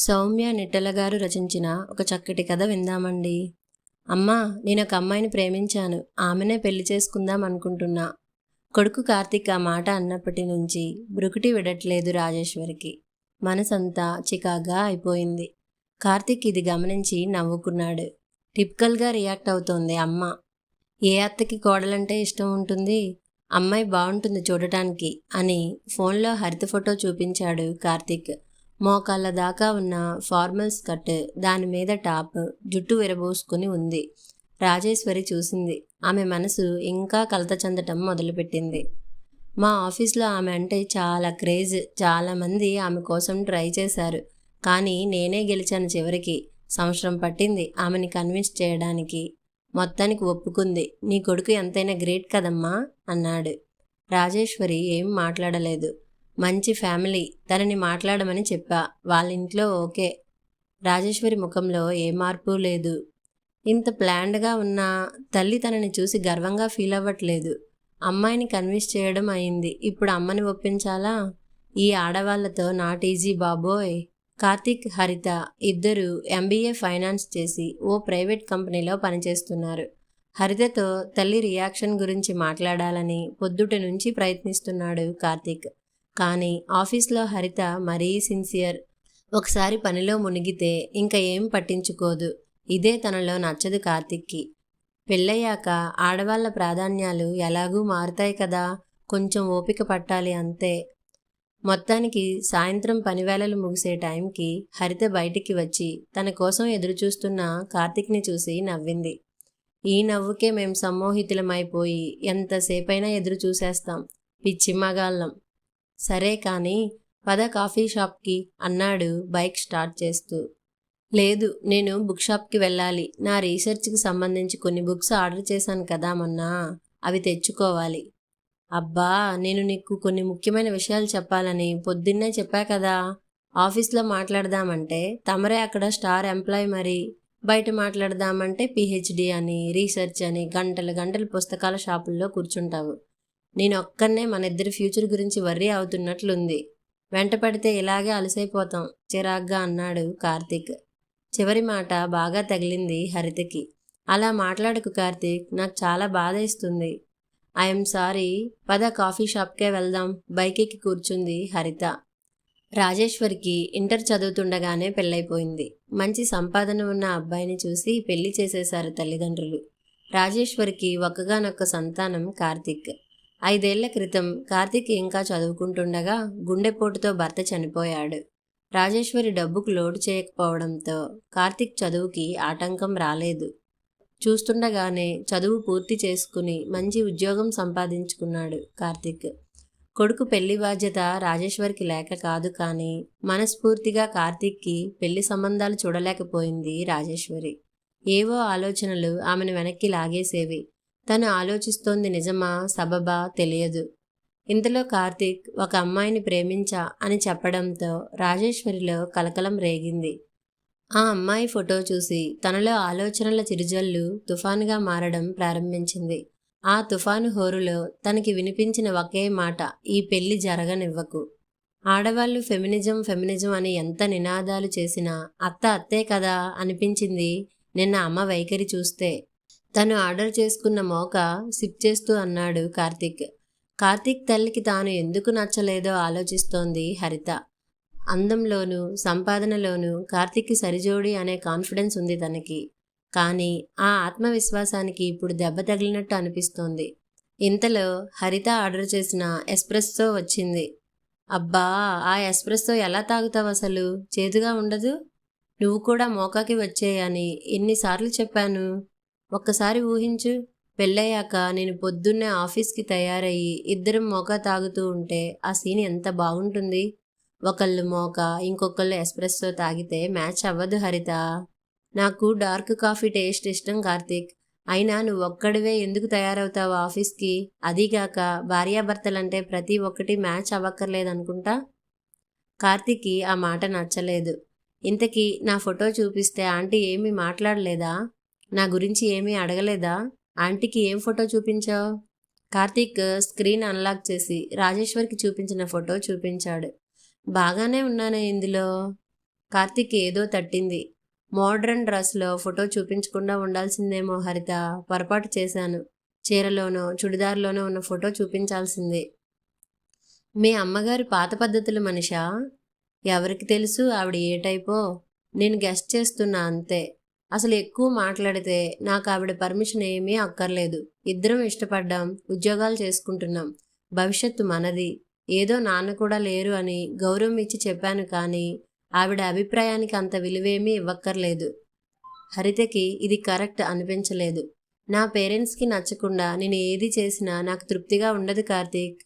సౌమ్య నిట్టల గారు రచించిన ఒక చక్కటి కథ విందామండి. అమ్మా నేను ఒక అమ్మాయిని ప్రేమించాను. ఆమెనే పెళ్ళి చేసుకుందాం అనుకుంటున్నా. కొడుకు కార్తీక్ ఆ మాట అన్నప్పటి నుంచి బ్రుకుటి విడట్లేదు రాజేశ్వరికి. మనసంతా చికాగా అయిపోయింది. కార్తీక్ ఇది గమనించి నవ్వుకున్నాడు. టిపికల్గా రియాక్ట్ అవుతోంది అమ్మ. ఏ అత్తకి కోడలంటే ఇష్టం ఉంటుంది? అమ్మాయి బాగుంటుంది చూడటానికి అని ఫోన్లో హరిత ఫోటో చూపించాడు కార్తీక్. మోకాళ్ళ దాకా ఉన్న ఫార్మల్ స్కర్ట్ దాని మీద టాప్ జుట్టు విరబోసుకుని ఉంది. రాజేశ్వరి చూసింది. ఆమె మనసు ఇంకా కలత చెందటం మొదలుపెట్టింది. మా ఆఫీస్లో ఆమె అంటే చాలా క్రేజ్. చాలామంది ఆమె కోసం ట్రై చేశారు. కానీ నేనే గెలిచాను చివరికి. సంవత్సరం పట్టింది ఆమెని కన్విన్స్ చేయడానికి. మొత్తానికి ఒప్పుకుంది. నీ కొడుకు ఎంతైనా గ్రేట్ కదమ్మా అన్నాడు. రాజేశ్వరి ఏం మాట్లాడలేదు. మంచి ఫ్యామిలీ తనని మాట్లాడమని చెప్పా. వాళ్ళ ఇంట్లో ఓకే. రాజేశ్వరి ముఖంలో ఏ మార్పు లేదు. ఇంత ప్లాన్డ్గా ఉన్న తల్లి తనని చూసి గర్వంగా ఫీల్ అవ్వట్లేదు. అమ్మాయిని కన్విన్స్ చేయడం అయింది. ఇప్పుడు అమ్మని ఒప్పించాలా? ఈ ఆడవాళ్ళతో నాట్ ఈజీ బాబోయ్. కార్తీక్ హరిత ఇద్దరు ఎంబీఏ ఫైనాన్స్ చేసి ఓ ప్రైవేట్ కంపెనీలో పనిచేస్తున్నారు. హరితతో తల్లి రియాక్షన్ గురించి మాట్లాడాలని పొద్దుట నుంచి ప్రయత్నిస్తున్నాడు కార్తీక్. కానీ ఆఫీస్లో హరిత మరీ సిన్సియర్. ఒకసారి పనిలో మునిగితే ఇంకా ఏం పట్టించుకోదు. ఇదే తనలో నచ్చదు కార్తిక్కి. పెళ్ళయ్యాక ఆడవాళ్ళ ప్రాధాన్యాలు ఎలాగూ మారుతాయి కదా కొంచెం ఓపిక పట్టాలి అంతే. మొత్తానికి సాయంత్రం పనివేళలు ముగిసే టైంకి హరిత బయటికి వచ్చి తన కోసం ఎదురుచూస్తున్న కార్తిక్ని చూసి నవ్వింది. ఈ నవ్వుకే మేం సమ్మోహితులమైపోయి ఎంతసేపైనా ఎదురు చూసేస్తాం పిచ్చి మగాళ్ళం. సరే కానీ పద కాఫీ షాప్కి అన్నాడు బైక్ స్టార్ట్ చేస్తూ. లేదు నేను బుక్ షాప్కి వెళ్ళాలి. నా రీసెర్చ్కి సంబంధించి కొన్ని బుక్స్ ఆర్డర్ చేశాను కదా మొన్న అవి తెచ్చుకోవాలి. అబ్బా నేను నీకు కొన్ని ముఖ్యమైన విషయాలు చెప్పాలని పొద్దున్నే చెప్పా కదా. ఆఫీస్లో మాట్లాడదామంటే తమరే అక్కడ స్టార్ ఎంప్లాయ్ మరి. బయట మాట్లాడదామంటే పిహెచ్డి అని రీసెర్చ్ అని గంటలు గంటలు పుస్తకాల షాపుల్లో కూర్చుంటావు. నేను ఒక్కనే మన ఇద్దరి ఫ్యూచర్ గురించి వర్రీ అవుతున్నట్లుంది. వెంట పడితే ఇలాగే అలసైపోతాం. చిరాగ్గా అన్నాడు కార్తీక్. చివరి మాట బాగా తగిలింది హరితకి. అలా మాట్లాడకు కార్తీక్ నాకు చాలా బాధ ఇస్తుంది ఐఎమ్ సారీ. పద కాఫీ షాప్కే వెళ్దాం. బైక్ ఎక్కి కూర్చుంది హరిత. రాజేశ్వరికి ఇంటర్ చదువుతుండగానే పెళ్ళైపోయింది. మంచి సంపాదన ఉన్న అబ్బాయిని చూసి పెళ్ళి చేసేశారు తల్లిదండ్రులు. రాజేశ్వరికి ఒక్కగానొక్క సంతానం కార్తీక్. ఐదేళ్ళ క్రితం కార్తీక్ ఇంకా చదువుకుంటుండగా గుండెపోటుతో భర్త చనిపోయాడు. రాజేశ్వరి డబ్బుకు లోటు చేయకపోవడంతో కార్తీక్ చదువుకి ఆటంకం రాలేదు. చూస్తుండగానే చదువు పూర్తి చేసుకుని మంచి ఉద్యోగం సంపాదించుకున్నాడు కార్తీక్. కొడుకు పెళ్ళి బాధ్యత రాజేశ్వరికి లేక కాదు కానీ మనస్ఫూర్తిగా కార్తీక్కి పెళ్ళి సంబంధాలు చూడలేకపోయింది రాజేశ్వరి. ఏవో ఆలోచనలు ఆమెను వెనక్కి లాగేసేవి. తను ఆలోచిస్తోంది నిజమా సబబా తెలియదు. ఇంతలో కార్తీక్ ఒక అమ్మాయిని ప్రేమించా అని చెప్పడంతో రాజేశ్వరిలో కలకలం రేగింది. ఆ అమ్మాయి ఫోటో చూసి తనలో ఆలోచనల చిరుజల్లు తుఫానుగా మారడం ప్రారంభించింది. ఆ తుఫాను హోరులో తనకి వినిపించిన ఒకే మాట ఈ పెళ్ళి జరగనివ్వకు. ఆడవాళ్ళు ఫెమినిజం ఫెమినిజం అని ఎంత నినాదాలు చేసినా అత్త అత్తే కదా అనిపించింది నిన్న అమ్మ వైఖరి చూస్తే. తను ఆర్డర్ చేసుకున్న మోక సిప్ చేస్తూ అన్నాడు కార్తీక్. కార్తీక్ తల్లికి తాను ఎందుకు నచ్చలేదో ఆలోచిస్తోంది హరిత. అందంలోనూ సంపాదనలోనూ కార్తీక్కి సరిజోడి అనే కాన్ఫిడెన్స్ ఉంది తనకి. కానీ ఆ ఆత్మవిశ్వాసానికి ఇప్పుడు దెబ్బ తగిలినట్టు అనిపిస్తోంది. ఇంతలో హరిత ఆర్డర్ చేసిన ఎస్ప్రెస్సో వచ్చింది. అబ్బా ఆ ఎస్ప్రెస్సో ఎలా తాగుతావు అసలు? చేదుగా ఉండదు? నువ్వు కూడా మోకాకి వచ్చేయని ఎన్నిసార్లు చెప్పాను? ఒక్కసారి ఊహించు. పెళ్ళయ్యాక నేను పొద్దున్నే ఆఫీస్కి తయారయ్యి ఇద్దరం మోకా తాగుతూ ఉంటే ఆ సీన్ ఎంత బాగుంటుంది. ఒకళ్ళు మోక ఇంకొకళ్ళు ఎస్ప్రెస్సో తాగితే మ్యాచ్ అవ్వదు హరిత. నాకు డార్క్ కాఫీ టేస్ట్ ఇష్టం కార్తీక్. అయినా నువ్వు ఒక్కడివే ఎందుకు తయారవుతావు ఆఫీస్కి? అదీగాక భార్యాభర్తలంటే ప్రతి ఒక్కటి మ్యాచ్ అవ్వక్కర్లేదనుకుంటా కార్తీక్కి ఆ మాట నచ్చలేదు. ఇంతకీ నా ఫోటో చూపిస్తే ఆంటీ ఏమీ మాట్లాడలేదా? నా గురించి ఏమీ అడగలేదా? ఆంటీకి ఏం ఫోటో చూపించావు? కార్తీక్ స్క్రీన్ అన్లాక్ చేసి రాజేశ్వరికి చూపించిన ఫోటో చూపించాడు. బాగానే ఉన్నానే ఇందులో. కార్తీక్ ఏదో తట్టింది. మోడ్రన్ డ్రెస్లో ఫోటో చూపించకుండా ఉండాల్సిందేమో హరిత. పొరపాటు చేశాను. చీరలోనో చుడిదార్లోనో ఉన్న ఫోటో చూపించాల్సిందే. మీ అమ్మగారి పాత పద్ధతులు మనిషా? ఎవరికి తెలుసు? ఆవిడ ఏ టైపో? నేను గెస్ట్ చేస్తున్నా అంతే. అసలు ఎక్కువ మాట్లాడితే నాకు ఆవిడ పర్మిషన్ ఏమీ అక్కర్లేదు. ఇద్దరం ఇష్టపడ్డాం ఉద్యోగాలు చేసుకుంటున్నాం. భవిష్యత్తు మనది. ఏదో నాన్న కూడా లేరు అని గౌరవం ఇచ్చి చెప్పాను కానీ ఆవిడ అభిప్రాయానికి అంత విలువేమీ ఇవ్వక్కర్లేదు. హరితకి ఇది కరెక్ట్ అనిపించలేదు. నా పేరెంట్స్కి నచ్చకుండా నేను ఏది చేసినా నాకు తృప్తిగా ఉండదు కార్తీక్.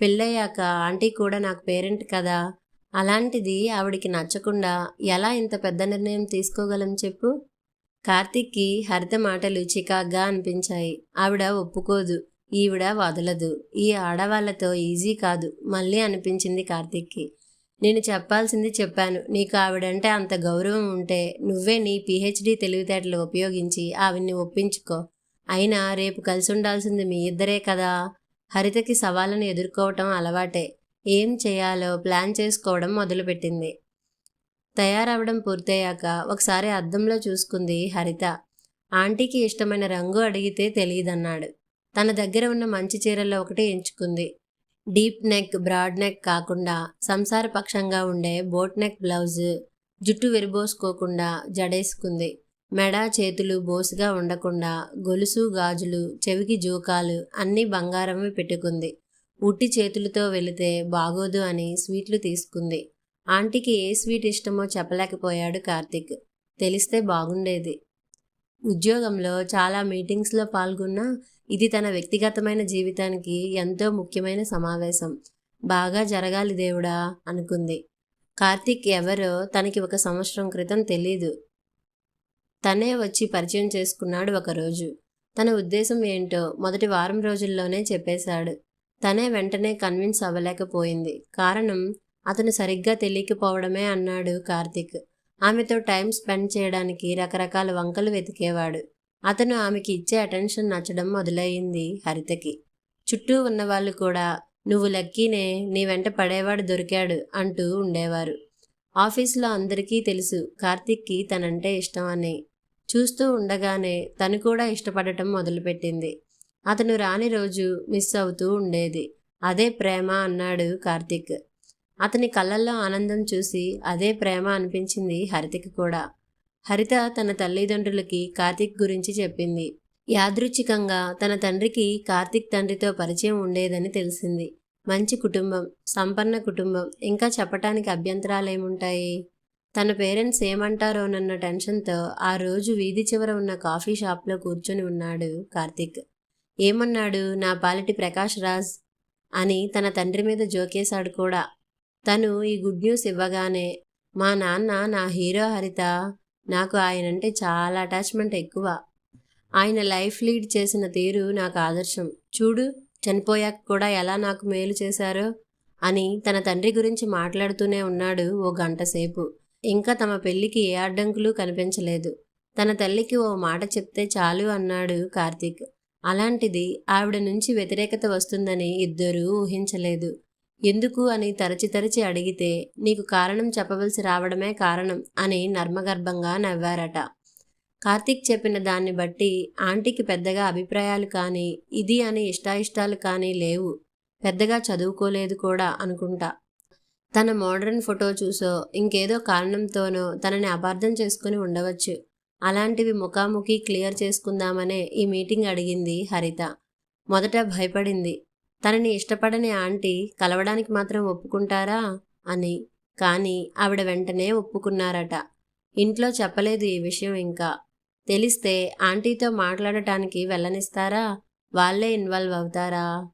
పెళ్ళయ్యాక ఆంటీ కూడా నాకు పేరెంట్ కదా. అలాంటిది ఆవిడికి నచ్చకుండా ఎలా ఇంత పెద్ద నిర్ణయం తీసుకోగలం చెప్పు? కార్తిక్కి హరిత మాటలు చికాగ్గా అనిపించాయి. ఆవిడ ఒప్పుకోదు. ఈవిడ వదలదు. ఈ ఆడవాళ్ళతో ఈజీ కాదు. మళ్ళీ అనిపించింది కార్తిక్కి. నేను చెప్పాల్సింది చెప్పాను. నీకు ఆవిడంటే అంత గౌరవం ఉంటే నువ్వే నీ పిహెచ్డి తెలివితేటలు ఉపయోగించి ఆవిడ్ని ఒప్పించుకో. అయినా రేపు కలిసి ఉండాల్సింది మీ ఇద్దరే కదా? హరితకి సవాళ్ళను ఎదుర్కోవటం అలవాటే. ఏం చేయాలో ప్లాన్ చేసుకోవడం మొదలుపెట్టింది. తయారవడం పూర్తయ్యాక ఒకసారి అద్దంలో చూసుకుంది హరిత. ఆంటీకి ఇష్టమైన రంగు అడిగితే తెలియదన్నాడు తన దగ్గర ఉన్న మంచి చీరల్లో ఒకటి ఎంచుకుంది. డీప్ నెక్ బ్రాడ్ నెక్ కాకుండా సంసారపక్షంగా ఉండే బోట్ నెక్ బ్లౌజ్ జుట్టు విరబోసుకోకుండా జడేసుకుంది. మెడ చేతులు బోసుగా ఉండకుండా గొలుసు గాజులు చెవికి జూకాలు అన్నీ బంగారమే పెట్టుకుంది. ఉట్టి చేతులతో వెళితే బాగోదు అని స్వీట్లు తీసుకుంది. ఆంటీకి ఏ స్వీట్ ఇష్టమో చెప్పలేకపోయాడు కార్తిక్. తెలిస్తే బాగుండేది. ఉద్యోగంలో చాలా మీటింగ్స్లో పాల్గొన్నా ఇది తన వ్యక్తిగతమైన జీవితానికి ఎంతో ముఖ్యమైన సమావేశం. బాగా జరగాలి దేవుడా అనుకుంది. కార్తిక్ ఎవరో తనకి ఒక సంవత్సరం క్రితం తెలీదు. తనే వచ్చి పరిచయం చేసుకున్నాడు ఒకరోజు. తన ఉద్దేశం ఏంటో మొదటి వారం రోజుల్లోనే చెప్పేశాడు. తనే వెంటనే కన్విన్స్ అవ్వలేకపోయింది. కారణం అతను సరిగ్గా తెలియకపోవడమే అన్నాడు కార్తిక్. ఆమెతో టైం స్పెండ్ చేయడానికి రకరకాల వంకలు వెతికేవాడు. అతను ఆమెకి ఇచ్చే అటెన్షన్ నచ్చడం మొదలయ్యింది హరితకి. చుట్టూ ఉన్నవాళ్ళు కూడా నువ్వు లక్కీనే నీ వెంట పడేవాడు దొరికాడు అంటూ ఉండేవారు. ఆఫీసులో అందరికీ తెలుసు కార్తిక్కి తనంటే ఇష్టం అని. చూస్తూ ఉండగానే తను కూడా ఇష్టపడటం మొదలుపెట్టింది. అతను రాని రోజు మిస్ అవుతూ ఉండేది. అదే ప్రేమ అన్నాడు కార్తిక్. అతని కళ్ళల్లో ఆనందం చూసి అదే ప్రేమ అనిపించింది హరితకి కూడా. హరిత తన తల్లిదండ్రులకి కార్తీక్ గురించి చెప్పింది. యాదృచ్ఛికంగా తన తండ్రికి కార్తీక్ తండ్రితో పరిచయం ఉండేదని తెలిసింది. మంచి కుటుంబం సంపన్న కుటుంబం ఇంకా చెప్పటానికి అభ్యంతరాలేముంటాయి? తన పేరెంట్స్ ఏమంటారోనన్న టెన్షన్తో ఆ రోజు వీధి చివర ఉన్న కాఫీ షాప్లో కూర్చొని ఉన్నాడు కార్తిక్. ఏమన్నాడు? నా పాలిటి ప్రకాష్ రాజ్ అని తన తండ్రి మీద జోకేశాడు కూడా. తను ఈ గుడ్ న్యూస్ ఇవ్వగానే మా నాన్న నా హీరో హరిత నాకు ఆయనంటే చాలా అటాచ్మెంట్ ఎక్కువ. ఆయన లైఫ్ లీడ్ చేసిన తీరు నాకు ఆదర్శం. చూడు చనిపోయాక కూడా ఎలా నాకు మేలు చేశారో అని తన తండ్రి గురించి మాట్లాడుతూనే ఉన్నాడు ఓ గంట సేపు. ఇంకా తమ పెళ్ళికి ఏ అడ్డంకులు కనిపించలేదు. తన తల్లికి ఓ మాట చెప్తే చాలు అన్నాడు కార్తీక్. అలాంటిది ఆవిడ నుంచి వ్యతిరేకత వస్తుందని ఇద్దరూ ఊహించలేదు. ఎందుకు అని తరచి తరచి అడిగితే నీకు కారణం చెప్పవలసి రావడమే కారణం అని నర్మగర్భంగా నవ్వారట. కార్తీక్ చెప్పిన దాన్ని బట్టి ఆంటీకి పెద్దగా అభిప్రాయాలు కానీ ఇది అని ఇష్టాయిష్టాలు కానీ లేవు. పెద్దగా చదువుకోలేదు కూడా అనుకుంటా. తన మోడర్న్ ఫోటో చూసో ఇంకేదో కారణంతోనో తనని అపార్థం చేసుకుని ఉండవచ్చు. అలాంటివి ముఖాముఖి క్లియర్ చేసుకుందామనే ఈ మీటింగ్ అడిగింది హరిత. మొదట భయపడింది. తనని ఇష్టపడని ఆంటీ కలవడానికి మాత్రం ఒప్పుకుంటారా? అని. కానీ ఆవిడ వెంటనే ఒప్పుకున్నారట. ఇంట్లో చెప్పలేదు ఈ విషయం ఇంకా. తెలిస్తే ఆంటీతో మాట్లాడటానికి వెళ్ళనిస్తారా? వాళ్ళే ఇన్వాల్వ్ అవుతారా?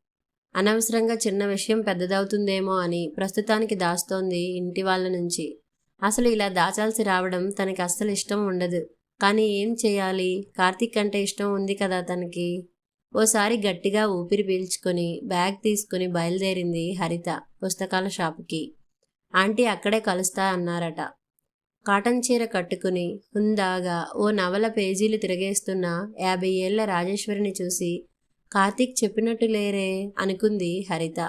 అనవసరంగా చిన్న విషయం పెద్దదవుతుందేమో అని ప్రస్తుతానికి దాస్తోంది ఇంటి వాళ్ళ నుంచి. అసలు ఇలా దాచాల్సి రావడం తనకి అస్సలు ఇష్టం ఉండదు. కానీ ఏం చేయాలి? కార్తీక్ అంటే ఇష్టం ఉంది కదా తనకి. ఓసారి గట్టిగా ఊపిరి పీల్చుకొని బ్యాగ్ తీసుకుని బయలుదేరింది హరిత పుస్తకాల షాపుకి. ఆంటీ అక్కడే కలుస్తా అన్నారట. కాటన్ చీర కట్టుకుని హుందాగా ఓ నవల పేజీలు తిరగేస్తున్న యాభై ఏళ్ళ రాజేశ్వరిని చూసి కార్తీక్ చెప్పినట్టు లేరే అనుకుంది హరిత.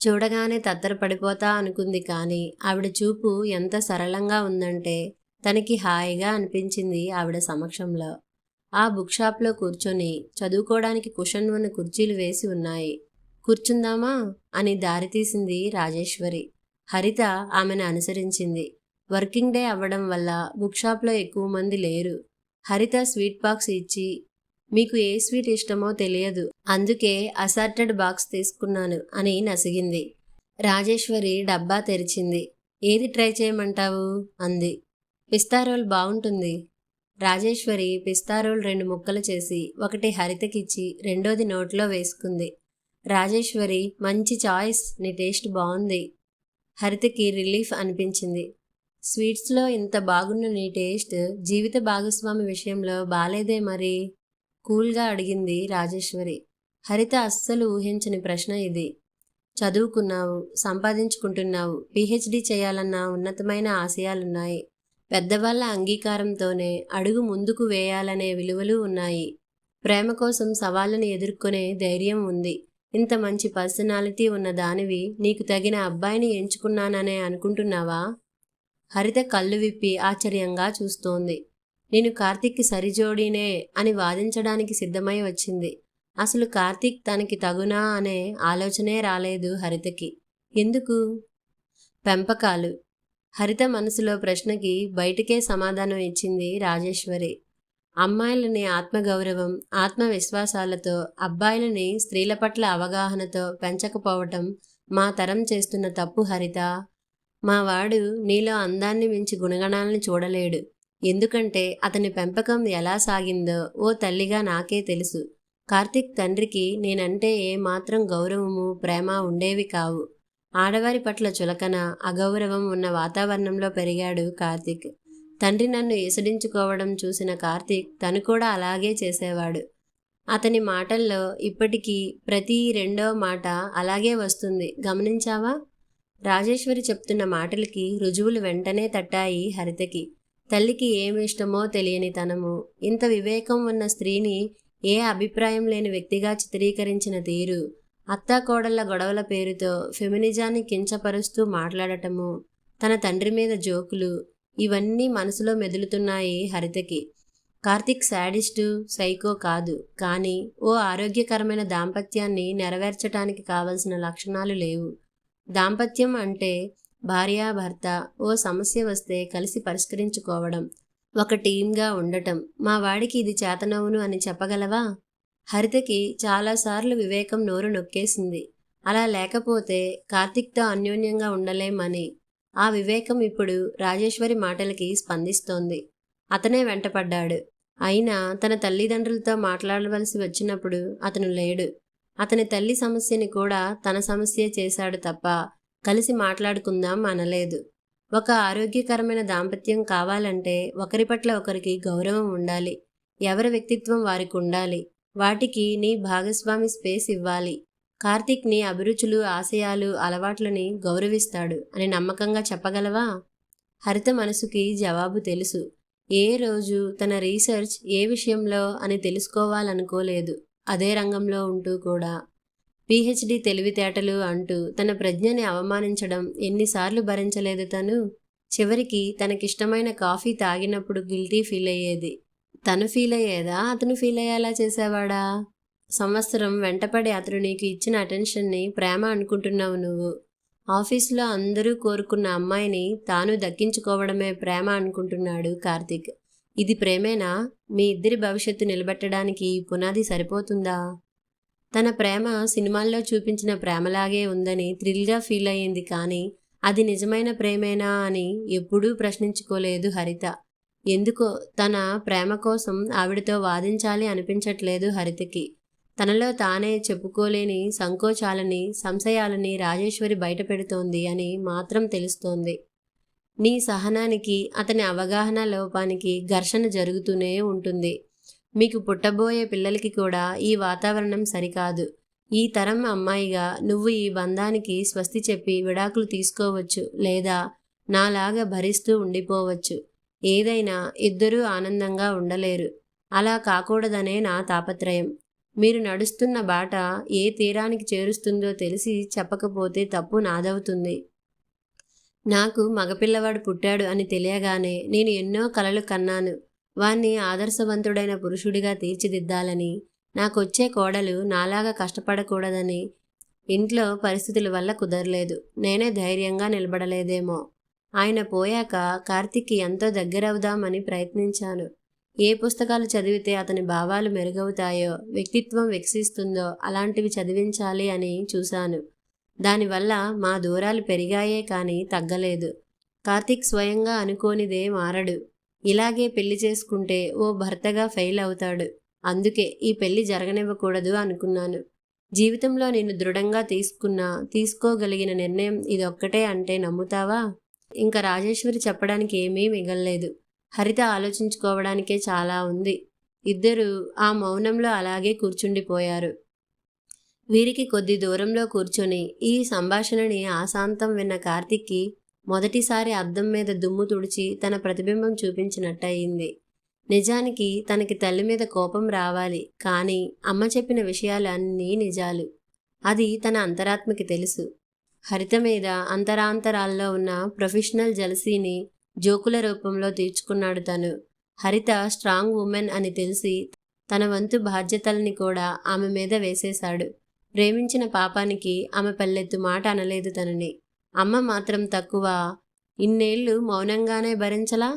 చూడగానే తత్తరపడిపోతా అనుకుంది కానీ ఆవిడ చూపు ఎంత సరళంగా ఉందంటే తనకి హాయిగా అనిపించింది ఆవిడ సమక్షంలో. ఆ బుక్ షాప్లో కూర్చొని చదువుకోవడానికి కుషన్ ఉన్న కుర్చీలు వేసి ఉన్నాయి. కూర్చుందామా? అని దారితీసింది రాజేశ్వరి. హరిత ఆమెను అనుసరించింది. వర్కింగ్ డే అవ్వడం వల్ల బుక్ షాప్లో ఎక్కువ మంది లేరు. హరిత స్వీట్ బాక్స్ ఇచ్చి మీకు ఏ స్వీట్ ఇష్టమో తెలియదు అందుకే అసార్టెడ్ బాక్స్ తీసుకున్నాను అని నసిగింది. రాజేశ్వరి డబ్బా తెరిచింది. ఏది ట్రై చేయమంటావు? అంది. పిస్తా రోల్ బాగుంటుంది. రాజేశ్వరి పిస్తారోలు రెండు ముక్కలు చేసి ఒకటి హరితకిచ్చి రెండోది నోట్లో వేసుకుంది. రాజేశ్వరి మంచి చాయిస్ నీ టేస్ట్ బాగుంది హరితకి రిలీఫ్ అనిపించింది. స్వీట్స్లో ఇంత బాగున్న నీ టేస్ట్ జీవిత భాగస్వామి విషయంలో బాలేదే మరి? కూల్గా అడిగింది రాజేశ్వరి. హరిత అస్సలు ఊహించని ప్రశ్న ఇది. చదువుకున్నావు సంపాదించుకుంటున్నావు పిహెచ్డి చేయాలన్న ఉన్నతమైన ఆశయాలున్నాయి. పెద్దవాళ్ళ అంగీకారంతోనే అడుగు ముందుకు వేయాలనే విలువలు ఉన్నాయి. ప్రేమ కోసం సవాళ్ళను ఎదుర్కొనే ధైర్యం ఉంది. ఇంత మంచి పర్సనాలిటీ ఉన్న దానివి నీకు తగిన అబ్బాయిని ఎంచుకున్నాననే అనుకుంటున్నావా? హరిత కళ్ళు విప్పి ఆశ్చర్యంగా చూస్తోంది. నేను కార్తీక్కి సరిజోడినే అని వాదించడానికి సిద్ధమై వచ్చింది. అసలు కార్తీక్ తనకి తగునా అనే ఆలోచనే రాలేదు హరితకి. ఎందుకు? పెంపకాలు. హరిత మనసులో ప్రశ్నకి బయటికే సమాధానం ఇచ్చింది రాజేశ్వరి. అమ్మాయిలని ఆత్మగౌరవం ఆత్మవిశ్వాసాలతో అబ్బాయిలని స్త్రీల పట్ల అవగాహనతో పెంచకపోవటం మా తరం చేస్తున్న తప్పు హరిత. మా వాడు నీలో అందాన్ని మించి గుణగణాలను చూడలేడు. ఎందుకంటే అతని పెంపకం ఎలా సాగిందో ఓ తల్లిగా నాకే తెలుసు. కార్తిక్ తండ్రికి నేనంటే ఏమాత్రం గౌరవము ప్రేమ ఉండేవి కావు. ఆడవారి పట్ల చులకన అగౌరవం ఉన్న వాతావరణంలో పెరిగాడు కార్తిక్. తండ్రి నన్ను ఇసడించుకోవడం చూసిన కార్తీక్ తను కూడా అలాగే చేసేవాడు. అతని మాటల్లో ఇప్పటికీ ప్రతి రెండో మాట అలాగే వస్తుంది. గమనించావా? రాజేశ్వరి చెప్తున్న మాటలకి రుజువులు వెంటనే తట్టాయి హరితకి. తల్లికి ఏమి ఇష్టమో తెలియని తనము. ఇంత వివేకం ఉన్న స్త్రీని ఏ అభిప్రాయం లేని వ్యక్తిగా చిత్రీకరించిన తీరు. అత్తాకోడళ్ళ గొడవల పేరుతో ఫెమినిజాన్ని కించపరుస్తూ మాట్లాడటము తన తండ్రి మీద జోకులు ఇవన్నీ మనసులో మెదులుతున్నాయి హరితకి. కార్తిక్ శాడిస్టు సైకో కాదు. కానీ ఓ ఆరోగ్యకరమైన దాంపత్యాన్ని నెరవేర్చడానికి కావలసిన లక్షణాలు లేవు. దాంపత్యం అంటే భార్యాభర్త ఓ సమస్య వస్తే కలిసి పరిష్కరించుకోవడం ఒక టీంగా ఉండటం. మా వాడికి ఇది చేతనవును అని చెప్పగలవా? హరితకి చాలాసార్లు వివేకం నోరు నొక్కేసింది. అలా లేకపోతే కార్తిక్తో అన్యోన్యంగా ఉండలేమని ఆ వివేకం ఇప్పుడు రాజేశ్వరి మాటలకి స్పందిస్తోంది. అతనే వెంటపడ్డాడు. అయినా తన తల్లిదండ్రులతో మాట్లాడవలసి వచ్చినప్పుడు అతను లేడు. అతని తల్లి సమస్యని కూడా తన సమస్య చేశాడు తప్ప కలిసి మాట్లాడుకుందాం అనలేదు. ఒక ఆరోగ్యకరమైన దాంపత్యం కావాలంటే ఒకరి పట్ల ఒకరికి గౌరవం ఉండాలి. ఎవరి వ్యక్తిత్వం వారికి ఉండాలి. వాటికి నీ భాగస్వామి స్పేస్ ఇవ్వాలి. కార్తీక్ నీ అభిరుచులు ఆశయాలు అలవాట్లని గౌరవిస్తాడు అని నమ్మకంగా చెప్పగలవా? హరిత మనసుకి జవాబు తెలుసు. ఏ రోజు తన రీసెర్చ్ ఏ విషయంలో అని తెలుసుకోవాలనుకోలేదు. అదే రంగంలో ఉంటూ కూడా. పిహెచ్డి తెలివితేటలు అంటూ తన ప్రజ్ఞని అవమానించడం ఎన్నిసార్లు భరించలేదు తను? చివరికి తనకిష్టమైన కాఫీ తాగినప్పుడు గిల్టీ ఫీల్ అయ్యేది. తను ఫీల్ అయ్యేదా అతను ఫీల్ అయ్యేలా చేసేవాడా? సంవత్సరం వెంటపడి అతను నీకు ఇచ్చిన అటెన్షన్ని ప్రేమ అనుకుంటున్నావు నువ్వు. ఆఫీసులో అందరూ కోరుకున్న అమ్మాయిని తాను దక్కించుకోవడమే ప్రేమ అనుకుంటున్నాడు కార్తీక్. ఇది ప్రేమేనా? మీ ఇద్దరి భవిష్యత్తు నిలబెట్టడానికి పునాది సరిపోతుందా? తన ప్రేమ సినిమాల్లో చూపించిన ప్రేమలాగే ఉందని థ్రిల్గా ఫీల్ అయ్యింది కానీ అది నిజమైన ప్రేమేనా అని ఎప్పుడూ ప్రశ్నించుకోలేదు హరిత. ఎందుకో తన ప్రేమ కోసం ఆవిడతో వాదించాలి అనిపించట్లేదు హరితకి. తనలో తానే చెప్పుకోలేని సంకోచాలని సంశయాలని రాజేశ్వరి బయట పెడుతోంది అని మాత్రం తెలుస్తోంది. నీ సహనానికి అతని అవగాహన లోపానికి ఘర్షణ జరుగుతూనే ఉంటుంది. మీకు పుట్టబోయే పిల్లలకి కూడా ఈ వాతావరణం సరికాదు. ఈ తరం అమ్మాయిగా నువ్వు ఈ బంధానికి స్వస్తి చెప్పి విడాకులు తీసుకోవచ్చు లేదా నాలాగా భరిస్తూ ఉండిపోవచ్చు. ఏదైనా ఇద్దరూ ఆనందంగా ఉండలేరు. అలా కాకూడదనే నా తాపత్రయం. మీరు నడుస్తున్న బాట ఏ తీరానికి చేరుస్తుందో తెలిసి చెప్పకపోతే తప్పు నాదవుతుంది. నాకు మగపిల్లవాడు పుట్టాడు అని తెలియగానే నేను ఎన్నో కలలు కన్నాను. వాణ్ణి ఆదర్శవంతుడైన పురుషుడిగా తీర్చిదిద్దాలని నాకొచ్చే కోడలు నాలాగా కష్టపడకూడదని ఇంట్లో పరిస్థితుల వల్ల కుదరలేదు. నేనే ధైర్యంగా నిలబడలేదేమో. ఆయన పోయాక కార్తిక్కి ఎంతో దగ్గరవుదామని ప్రయత్నించాను. ఏ పుస్తకాలు చదివితే అతని భావాలు మెరుగవుతాయో వ్యక్తిత్వం వికసిస్తుందో అలాంటివి చదివించాలి అని చూశాను. దానివల్ల మా దూరాలు పెరిగాయే కానీ తగ్గలేదు. కార్తిక్ స్వయంగా అనుకోనిదే మారడు. ఇలాగే పెళ్ళి చేసుకుంటే ఓ భర్తగా ఫెయిల్ అవుతాడు. అందుకే ఈ పెళ్ళి జరగనివ్వకూడదు అనుకున్నాను. జీవితంలో నేను దృఢంగా తీసుకున్న తీసుకోగలిగిన నిర్ణయం ఇదొక్కటే అంటే నమ్ముతావా? ఇంకా రాజేశ్వరి చెప్పడానికి ఏమీ మిగల్లేదు. హరిత ఆలోచించుకోవడానికే చాలా ఉంది. ఇద్దరు ఆ మౌనంలో అలాగే కూర్చుండిపోయారు. వీరికి కొద్ది దూరంలో కూర్చొని ఈ సంభాషణని ఆశాంతం విన్న కార్తిక్కి మొదటిసారి అద్దం మీద దుమ్ము తుడిచి తన ప్రతిబింబం చూపించినట్టయింది. నిజానికి తనకి తల్లి మీద కోపం రావాలి కానీ అమ్మ చెప్పిన విషయాలు అన్నీ నిజాలు. అది తన అంతరాత్మకి తెలుసు. హరిత మీద అంతరాంతరాల్లో ఉన్న ప్రొఫెషనల్ జలసీని జోకుల రూపంలో తీర్చుకున్నాడు తను. హరిత స్ట్రాంగ్ ఉమెన్ అని తెలిసి తన వంతు బాధ్యతల్ని కూడా ఆమె మీద వేసేశాడు. ప్రేమించిన పాపానికి ఆమె పల్లెత్తు మాట అనలేదు తనని. అమ్మ మాత్రం తక్కువ ఇన్నేళ్ళు మౌనంగానే భరించలా?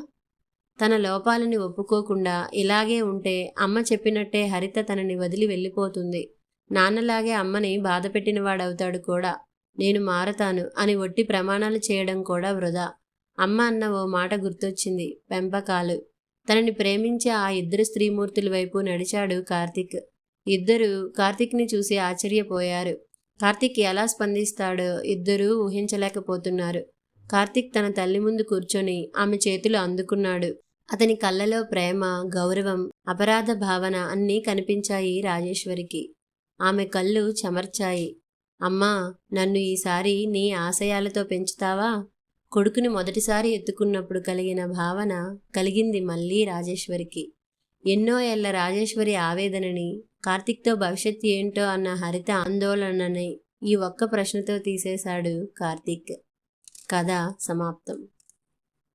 తన లోపాలని ఒప్పుకోకుండా ఇలాగే ఉంటే అమ్మ చెప్పినట్టే హరిత తనని వదిలి వెళ్ళిపోతుంది. నాన్నలాగే అమ్మని బాధ పెట్టినవాడవుతాడు కూడా. నేను మారతాను అని ఒట్టి ప్రమాణాలు చేయడం కూడా వృధా. అమ్మ అన్న ఓ మాట గుర్తొచ్చింది పెంపకాలు తనని ప్రేమించే ఆ ఇద్దరు స్త్రీమూర్తుల వైపు నడిచాడు కార్తిక్. ఇద్దరు కార్తిక్ని చూసి ఆశ్చర్యపోయారు. కార్తిక్ ఎలా స్పందిస్తాడో ఇద్దరూ ఊహించలేకపోతున్నారు. కార్తిక్ తన తల్లి ముందు కూర్చొని ఆమె చేతులు అందుకున్నాడు. అతని కళ్ళలో ప్రేమ గౌరవం అపరాధ భావన అన్నీ కనిపించాయి రాజేశ్వరికి. ఆమె కళ్ళు చెమర్చాయి. అమ్మా నన్ను ఈసారి నీ ఆశయాలతో పెంచుతావా? కొడుకుని మొదటిసారి ఎత్తుకున్నప్పుడు కలిగిన భావన కలిగింది మళ్ళీ రాజేశ్వరికి. ఎన్నో ఏళ్ళ రాజేశ్వరి ఆవేదనని కార్తిక్తో భవిష్యత్తు ఏంటో అన్న హరిత ఆందోళనని ఈ ఒక్క ప్రశ్నతో తీసేశాడు కార్తిక్. కథ సమాప్తం.